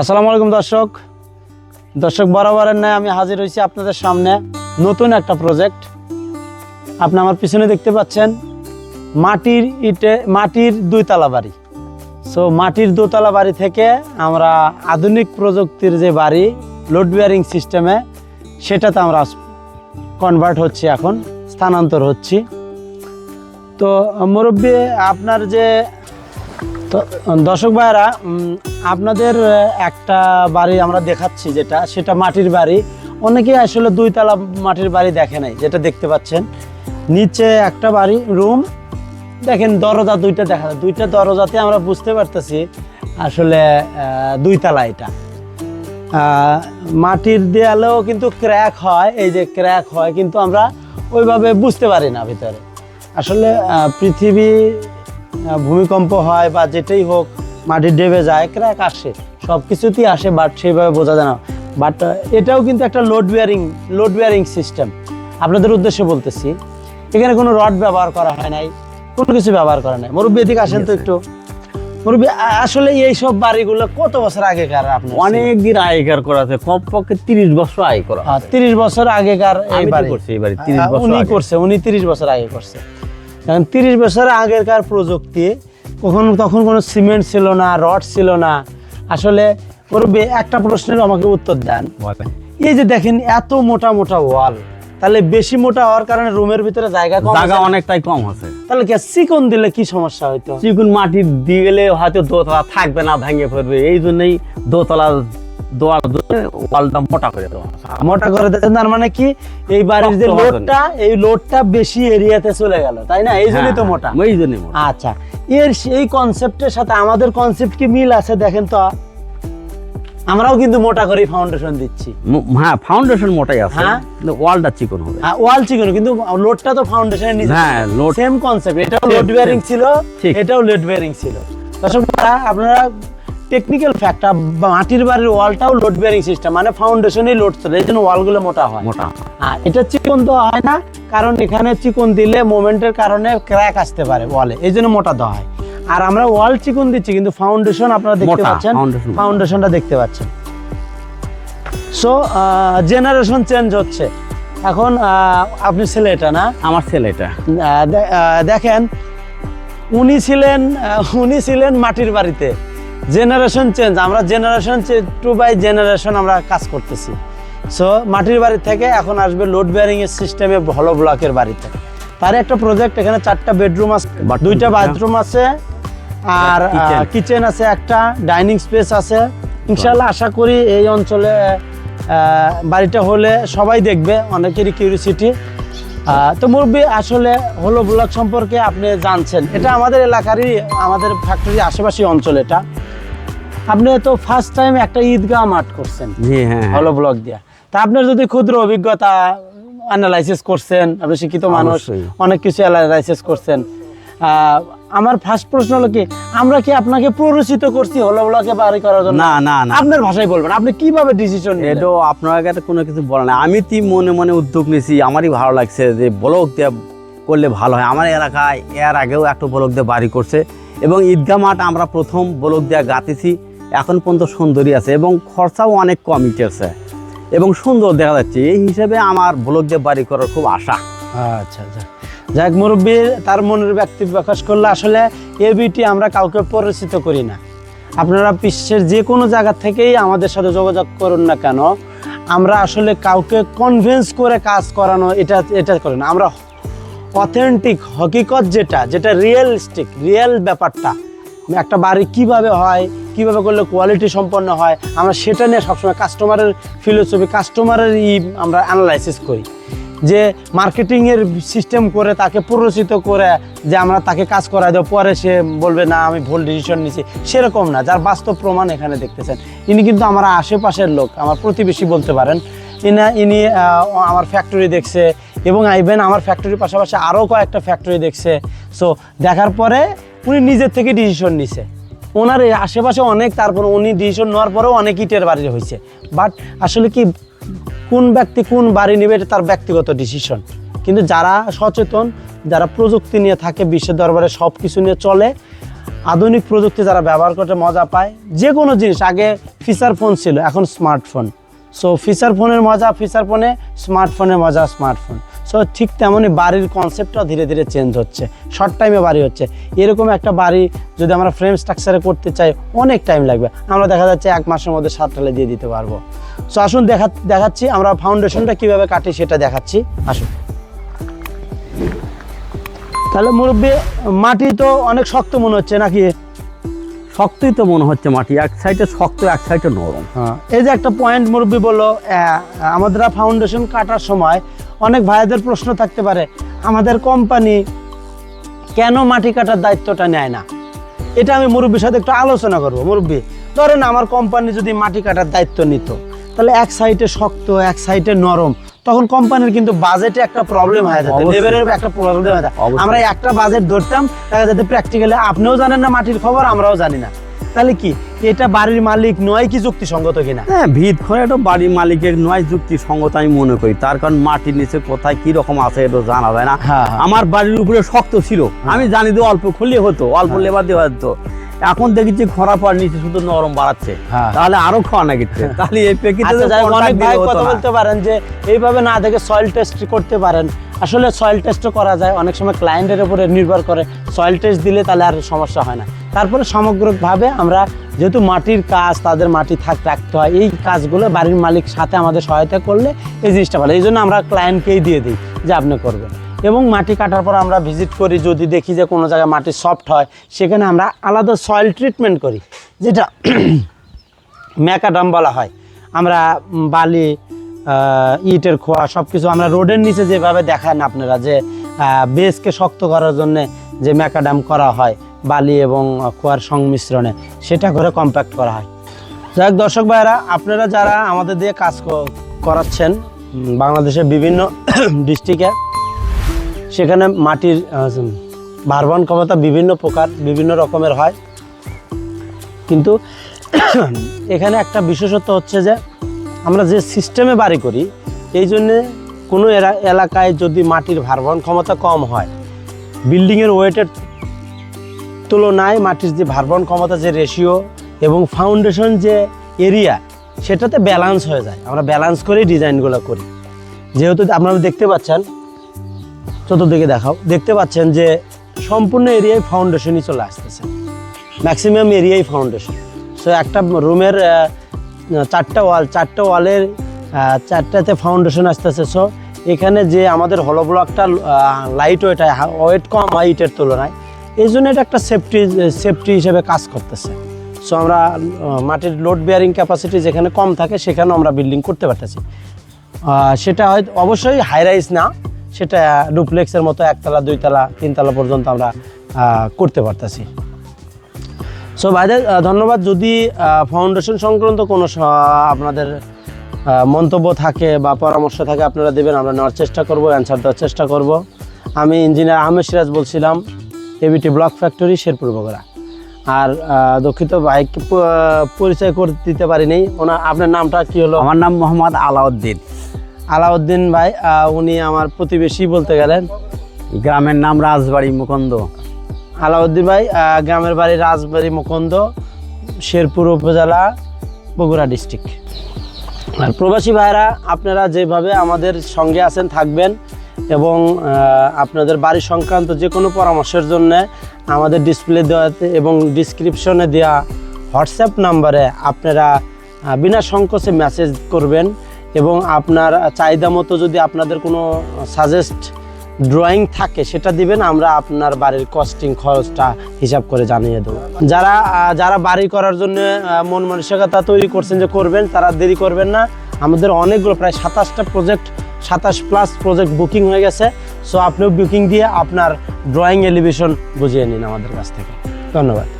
আসসালামু আলাইকুম দর্শক। দর্শক, বরাবরের ন্যায় আমি হাজির হয়েছি আপনাদের সামনে নতুন একটা প্রজেক্ট আপনি আমার পিছনে দেখতে পাচ্ছেন মাটির ইটে, মাটির দুইতলা বাড়ি। সো মাটির দোতলা বাড়ি থেকে আমরা আধুনিক প্রযুক্তির যে বাড়ি লোড বিয়ারিং সিস্টেমে সেটাতে আমরা কনভার্ট হচ্ছি এখন, স্থানান্তর হচ্ছি। তো, মুরব্বী, আপনার যে তো দর্শক ভাইয়েরা আপনাদের একটা বাড়ি আমরা দেখাচ্ছি যেটা সেটা মাটির বাড়ি। অনেকেই আসলে দুইতলা মাটির বাড়ি দেখে নাই যেটা দেখতে পাচ্ছেন। নিচে একটা বাড়ি রুম। দেখেন দরজা দুইটা দেখা যায় দুইটা দরজাতে আমরা বুঝতে পারতেছি আসলে আহ, দুইতলা এটা। মাটির দেয়ালেও কিন্তু ক্র্যাক হয় এই যে ক্র্যাক হয় কিন্তু আমরা ওইভাবে বুঝতে পারি না ভিতরে। আসলে পৃথিবী ভূমিকম্প হয় বা যেটাই হোক মাটি ডেবে যায় ক্র্যাক আসে সব কিছুতেই আসে বাট সেইভাবে বোঝা যায় না। বাট এটাও কিন্তু একটা load bearing load bearing system আপনাদের উদ্দেশ্যে বলতেছি এখানে কোনো রড ব্যবহার করা হয় নাই কোনো কিছু ব্যবহার করা নাই। মুরব্বী এদিকে আসেন তো একটু। মুরব্বী আসলে এই সব বাড়িগুলো কত বছর আগেকার আপনার অনেক দিন আগেকার করা আছে কমপক্ষে তিরিশ বছর আগে করা তিরিশ বছর আগেকার এই বাড়ি। করছি এই বাড়ি, 30 আহ, বছর উনি করছে উনি তিরিশ বছর আগে করছে। কারণ তিরিশ বছর আগেকার প্রযুক্তি কখন তখন কোনো সিমেন্ট ছিল না রড ছিল না। আসলে মুরব্বী একটা প্রশ্নের আমাকে উত্তর দেন। এই যে দেখেন এত মোটা মোটা ওয়াল তাহলে বেশি মোটা হওয়ার কারণে রুমের ভিতরে জায়গা কম জায়গা অনেকটাই কম আছে। তাহলে কি চিকন দিলে কি সমস্যা হইতো? চিকুন মাটি দিয়ে গেলে হয়তো দোতলা থাকবে না ভেঙে পড়বে। এই জন্যই দোতলা দোয়াল দিয়ে ওয়ালটা মোটা করে দেওয়া মোটা করে দিয়েছেন তার মানে কি? এই বাড়ির যে। লোডটা এই লোডটা বেশি এরিয়াতে চলে গেল তাই না? এই জন্যই তো হ্যাঁ, মোটা। এই জন্যই আচ্ছা এর এই কনসেপ্টের সাথে আমাদের কনসেপ্ট কি মিল আছে দেখেন তো? আমরাও কিন্তু মোটা করে ফাউন্ডেশন দিচ্ছি। হ্যাঁ ফাউন্ডেশন মোটাই আছে। হ্যাঁ। কিন্তু ওয়ালটা চিকন হবে। ওয়াল চিকন কিন্তু লোডটা তো ফাউন্ডেশনের নিচে হ্যাঁ, load- সেম কনসেপ্ট এটাও লোড বেয়ারিং ছিল। এটাও লোড বেয়ারিং ছিল। দর্শক আপনারা টেকনিক্যাল ফ্যাক্টর মাটির বাড়ির ওয়ালটাও লোড বেয়ারিং সিস্টেম মানে ফাউন্ডেশনই লোড চলে এই জন্য ওয়ালগুলো মোটা হয়। মোটা। আর এটা চিকন তো হয় না কারণ এখানে চিকন দিলে মোমেন্টের কারণে ক্র্যাক আসতে পারে ওয়ালে এই জন্য মোটা দেওয়া হয়। আর আমরা ওয়াল চিকন দিচ্ছি কিন্তু ফাউন্ডেশন আপনারা দেখতে পাচ্ছেন। ফাউন্ডেশনটা দেখতে পাচ্ছেন। সো জেনারেশন চেঞ্জ হচ্ছে। এখন আপনি ছেলে এটা না? আমার ছেলেটা আহ, দেখেন উনি ছিলেন উনি ছিলেন মাটির বাড়িতে। জেনারেশন চেঞ্জ আমরা জেনারেশন টু বাই জেনারেশন আমরা কাজ করতেছি। সো মাটির বাড়ি থেকে এখন আসবে লোড বেয়ারিং এর সিস্টেমে হলো ব্লকের বাড়িতে। তার একটা প্রজেক্ট এখানে চারটা বেডরুম আছে দুইটা হ্যাঁ। বাথরুম আছে আর কিচেন আছে একটা ডাইনিং স্পেস আছে। ইনশাল্লাহ আশা করি এই অঞ্চলে বাড়িটা হলে সবাই দেখবে অনেকেরই কিউরিসিটি তো মুরব্বী আসলে হলো ব্লক সম্পর্কে আপনি জানছেন। এটা আমাদের এলাকারই আমাদের ফ্যাক্টরি আশেপাশে অঞ্চল এটা। আপনি তো ফার্স্ট টাইম একটা ঈদগাহ মাঠ করছেন। জি হ্যাঁ হ্যাঁ। হলো ব্লক দিয়া। তা আপনার যদি ক্ষুদ্র অভিজ্ঞতা অ্যানালাইসিস করছেন আপনি শিক্ষিত মানুষ অনেক কিছু অ্যানালাইসিস করছেন আমার ফার্স্ট প্রশ্ন হলো কি আমরা কি আপনাকে প্ররোচিত করছি হলো ব্লকে বাড়ি করার জন্য? না না না। আপনার ভাষায় বলবেন আপনি কীভাবে ডিসিশন নিলেন? এটাও আপনার কাছে কোনো কিছু বলে না আমি তি মনে মনে উদ্যোগ নিয়েছি আমারই ভালো লাগছে যে ব্লক দিয়ে করলে ভালো হয়। আমার এলাকায় এর আগেও একটা ব্লক দিয়ে বাড়ি করছে। এবং ঈদগাহ মাঠ আমরা প্রথম ব্লক দিয়ে গাঁথেছি। এখন পর্যন্ত সুন্দরই আছে এবং খরচাও অনেক কম ইটেছে এবং সুন্দর দেখা যাচ্ছে। এই হিসেবে আমার ব্লক দিয়ে বাড়ি করার খুব আশা। আচ্ছা আচ্ছা। যাক, মুরব্বী, তার মনের ব্যক্তি প্রকাশ করলে আসলে এ বিটি আমরা কাউকে পরিচিত করি না। আপনারা বিশ্বের যে কোনো জায়গা থেকেই আমাদের সাথে যোগাযোগ করুন না কেন, আমরা আসলে কাউকে কনভিন্স করে কাজ করানো এটা এটা করি না। আমরা অথেন্টিক হকিকত যেটা যেটা রিয়েলিস্টিক রিয়েল ব্যাপারটা একটা বাড়ি কীভাবে হয়, কীভাবে করলে কোয়ালিটি সম্পন্ন হয়, আমরা সেটা নিয়ে সবসময় কাস্টমারের ফিলোসফি কাস্টমারের ই আমরা অ্যানালাইসিস করি। যে মার্কেটিংয়ের সিস্টেম করে তাকে প্ররোচিত করে যে আমরা তাকে কাজ করাই দেবো, পরে সে বলবে, না, আমি ভুল ডিসিশন নিছি। সেরকম না, যার বাস্তব প্রমাণ এখানে দেখতেছেন। ইনি কিন্তু আমার আশেপাশের লোক, আমার প্রতিবেশী বলতে পারেন। ইনা, ইনি আমার ফ্যাক্টরি দেখছে এবং ইভেন আমার ফ্যাক্টরির পাশাপাশি আরও কয়েকটা ফ্যাক্টরি দেখছে। সো দেখার পরে উনি নিজের থেকে ডিসিশন নিছে। ওনার আশেপাশে অনেক, তারপর উনি ডিসিশন নেওয়ার পরেও অনেক ইটের বাড়ি হয়েছে। বাট আসলে কি, কোন ব্যক্তি কোন বাড়ি নেবে এটা তার ব্যক্তিগত ডিসিশন কিন্তু যারা সচেতন, যারা প্রযুক্তি নিয়ে থাকে, বিশ্বের দরবারে সব কিছু নিয়ে চলে, আধুনিক প্রযুক্তি যারা ব্যবহার করতে মজা পায় যে কোনো জিনিস, আগে ফিচার ফোন ছিল, এখন স্মার্টফোন সো ফিচার ফোনের মজা ফিচার ফোনে স্মার্টফোনের মজা স্মার্টফোন সো ঠিক তেমনই বাড়ির কনসেপ্টটাও ধীরে ধীরে চেঞ্জ হচ্ছে। শর্ট টাইমে বাড়ি হচ্ছে। এরকম একটা বাড়ি যদি আমরা ফ্রেম স্ট্রাকচারে করতে চাই, অনেক টাইম লাগবে। আমরা দেখা যাচ্ছে এক মাসের মধ্যে সাতটালে দিয়ে দিতে পারব। সো আসুন দেখা, দেখাচ্ছি আমরা ফাউন্ডেশনটা কীভাবে কাটি সেটা দেখাচ্ছি। আসুন। তাহলে মুরব্বী, মাটি তো অনেক শক্ত মনে হচ্ছে নাকি? শক্তই তো মনে হচ্ছে মাটি, এক সাইডে শক্ত, এক সাইডে নরম। হ্যাঁ এই যে একটা পয়েন্ট মুরব্বী বলল আমাদের ফাউন্ডেশন কাটার সময় অনেক ভাইদের প্রশ্ন থাকতে পারে, আমাদের কোম্পানি কেন মাটি কাটার দায়িত্বটা নেয় না? এটা আমি মুরব্বীর সাথে একটু আলোচনা করব। মুরব্বী, ধরেন আমার কোম্পানি যদি মাটি কাটার দায়িত্ব নিত, তাহলে এক সাইডে শক্ত, এক সাইডে নরম তখন কোম্পানির কিন্তু বাজেটে একটা প্রবলেম হয়ে যেত অবশ্যই। লেবারের একটা প্রবলেম হয়ে যেত আমরা একটা বাজেট ধরতাম দেখা যাতে প্র্যাকটিক্যালি আপনিও জানেন না মাটির খবর আমরাও জানি না। তাহলে কি? এটা বাড়ির মালিক নয় কি যুক্তিসঙ্গত কিনা? হ্যাঁ ভিত করে তো বাড়ির মালিকের নয় যুক্তি সঙ্গত আমি মনে করি। তার কারণ মাটির নিচে কোথায় কি রকম আছে এটা জানা যায় না। হ্যাঁ, হ্যাঁ। আমার বাড়ির উপরে শক্ত ছিল। আমি জানি তো অল্প খুললে হতো অল্প হ্যাঁ। লেবার দেওয়া হতো। এখন দেখেছি খরা পর নিচে শুধু নরম বাড়াচ্ছে। হ্যাঁ। তাহলে আরও খাওয়া না নাকি তাহলে এই প্রেক্ষিতে আচ্ছা অনেক ভাই কথা। বলতে পারেন যে এইভাবে না দেখে সয়েল টেস্ট করতে পারেন। আসলে সয়েল টেস্টও করা যায়। অনেক সময় ক্লায়েন্টের উপরে নির্ভর করে। সয়েল টেস্ট দিলে তাহলে আর সমস্যা হয় না। তারপরে সমগ্রভাবে আমরা যেহেতু মাটির কাজ, তাদের মাটি থাক, রাখতে হয়, এই কাজগুলো বাড়ির মালিক সাথে আমাদের সহায়তা করলে এই জিনিসটা ভালো। এই জন্য আমরা ক্লায়েন্টকেই দিয়ে দিই যে আপনি করবেন। এবং মাটি কাটার পর আমরা ভিজিট করি, যদি দেখি যে কোনো জায়গায় মাটি সফট হয়, সেখানে আমরা আলাদা সয়েল ট্রিটমেন্ট করি, যেটা ম্যাকাডাম বলা হয়। আমরা বালি ইটের খোয়া সব কিছু আমরা রোডের নিচে যেভাবে দেখান আপনারা যে বেসকে শক্ত করার জন্যে যে ম্যাকাডাম করা হয় বালি এবং খোয়ার সংমিশ্রণে সেটা করে কম্প্যাক্ট করা হয়। যাই দর্শক ভাইয়েরা আপনারা যারা আমাদের দিয়ে কাজ করাচ্ছেন বাংলাদেশের বিভিন্ন ডিস্ট্রিক্টে সেখানে মাটির আহ, ভারবহন ক্ষমতা বিভিন্ন প্রকার বিভিন্ন রকমের হয়। কিন্তু এখানে একটা বিশেষত্ব হচ্ছে যে আমরা যে সিস্টেমে বাড়ি করি এই জন্যে কোনো এলাকায় যদি মাটির ভারবহন ক্ষমতা কম হয় বিল্ডিংয়ের ওয়েটের তুলনায় মাটির যে ভারবহন ক্ষমতা, যে রেশিও এবং ফাউন্ডেশন যে এরিয়া সেটাতে ব্যালান্স হয়ে যায়। আমরা ব্যালান্স করেই ডিজাইনগুলো করি। যেহেতু আপনারা দেখতে পাচ্ছেন, চতুর্দিকে দেখাও, দেখতে পাচ্ছেন যে সম্পূর্ণ এরিয়ায় ফাউন্ডেশনই চলে আসতেছে। ম্যাক্সিমাম এরিয়াই ফাউন্ডেশন সো একটা রুমের চারটা ওয়াল চারটা ওয়ালের চারটাতে ফাউন্ডেশন আসতেছে। সো এখানে যে আমাদের হলো ব্লকটা লাইট ওয়েট ওয়েট কম হয় ইটের তুলনায়। এই জন্য এটা একটা সেফটি সেফটি হিসেবে কাজ করতেছে। সো আমরা মাটির লোড বেয়ারিং ক্যাপাসিটি যেখানে কম থাকে, সেখানেও আমরা বিল্ডিং করতে পারতেছি। সেটা হয়তো অবশ্যই হাই রাইজ না, সেটা ডুপ্লেক্সের মতো একতলা, দুইতলা, তিনতলা পর্যন্ত আমরা করতে পারতেছি। সো ভাইদের ধন্যবাদ। যদি ফাউন্ডেশন সংক্রান্ত কোনো আপনাদের মন্তব্য থাকে বা পরামর্শ থাকে, আপনারা দেবেন, আমরা নেওয়ার চেষ্টা করব অ্যান্সার দেওয়ার চেষ্টা করব। আমি ইঞ্জিনিয়ার আহমেদ সিরাজ বলছিলাম। ABT block factory Sherpur Bogura আর দুঃখিত ভাইকে প- পরিচয় করে দিতে পারিনি। ওনার আপনার নামটা কি হলো? আমার নাম মোহাম্মদ আলাউদ্দিন। আলাউদ্দিন ভাই উনি আমার প্রতিবেশী বলতে গেলেন। গ্রামের নাম রাজবাড়ি মুকন্দ। আলাউদ্দিন ভাই গ্রামের বাড়ি রাজবাড়ি মুকন্দ শেরপুর উপজেলা বগুড়া ডিস্ট্রিক্ট আর প্রবাসী ভাইরা আপনারা যেভাবে আমাদের সঙ্গে আছেন থাকবেন এবং আপনাদের বাড়ি সংক্রান্ত যে কোনো পরামর্শের জন্য আমাদের ডিসপ্লে দেওয়াতে এবং ডিসক্রিপশনে দেওয়া হোয়াটসঅ্যাপ নাম্বারে আপনারা বিনা সংকোচে মেসেজ করবেন এবং আপনার চাহিদা মতো যদি আপনাদের কোনো সাজেস্ট ড্রয়িং থাকে সেটা দিবেন, আমরা আপনার বাড়ির কস্টিং খরচটা হিসাব করে জানিয়ে দেবো। যারা যারা বাড়ি করার জন্য মন মানসিকতা তৈরি করছেন যে করবেন, তারা দেরি করবেন না। আমাদের অনেকগুলো, প্রায় সাতাশটা প্রজেক্ট সাতাশ প্লাস প্রজেক্ট বুকিং হয়ে গেছে। সো আপনিও বুকিং দিয়ে আপনার ড্রয়িং এলিভেশন বুঝিয়ে নিন আমাদের কাছ থেকে। ধন্যবাদ।